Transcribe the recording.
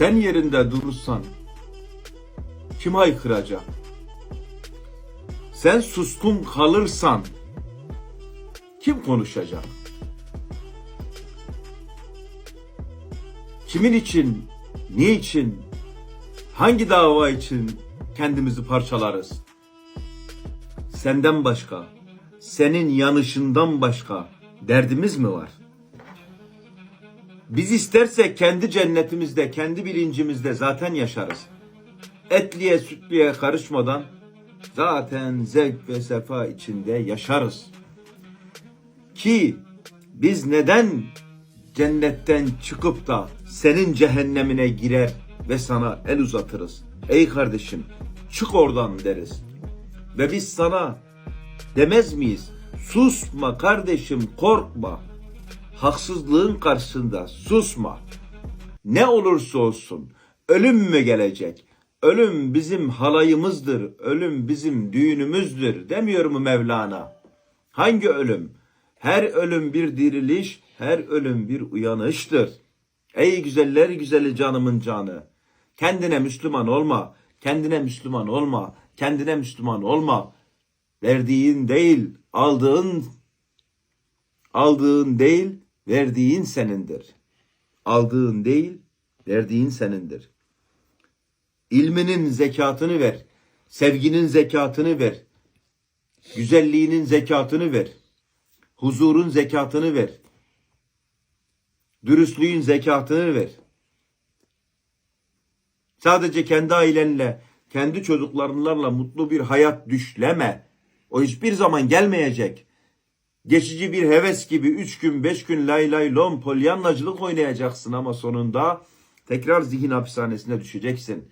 Sen yerinde durursan kim haykıracak? Sen suskun kalırsan kim konuşacak? Kimin için, niçin, hangi dava için kendimizi parçalarız? Senden başka, senin yanışından başka derdimiz mi var? Biz istersek kendi cennetimizde, kendi bilincimizde zaten yaşarız. Etliye sütlüye karışmadan zaten zevk ve sefa içinde yaşarız. Ki biz neden cennetten çıkıp da senin cehennemine girer ve sana el uzatırız? Ey kardeşim çık oradan deriz. Ve biz sana demez miyiz? Susma kardeşim korkma. Haksızlığın karşısında susma. Ne olursa olsun ölüm mü gelecek? Ölüm bizim halayımızdır. Ölüm bizim düğünümüzdür demiyor mu Mevlana? Hangi ölüm? Her ölüm bir diriliş, her ölüm bir uyanıştır. Ey güzeller güzeli canımın canı. Kendine Müslüman olma, kendine Müslüman olma, kendine Müslüman olma. Verdiğin değil, aldığın aldığın değil, verdiğin senindir. Aldığın değil, verdiğin senindir. İlminin zekatını ver. Sevginin zekatını ver. Güzelliğinin zekatını ver. Huzurun zekatını ver. Dürüstlüğün zekatını ver. Sadece kendi ailenle, kendi çocuklarınlarla mutlu bir hayat düşleme. O hiçbir zaman gelmeyecek. Geçici bir heves gibi üç gün, beş gün lay lay lom polyanlacılık oynayacaksın ama sonunda tekrar zihin hapishanesine düşeceksin.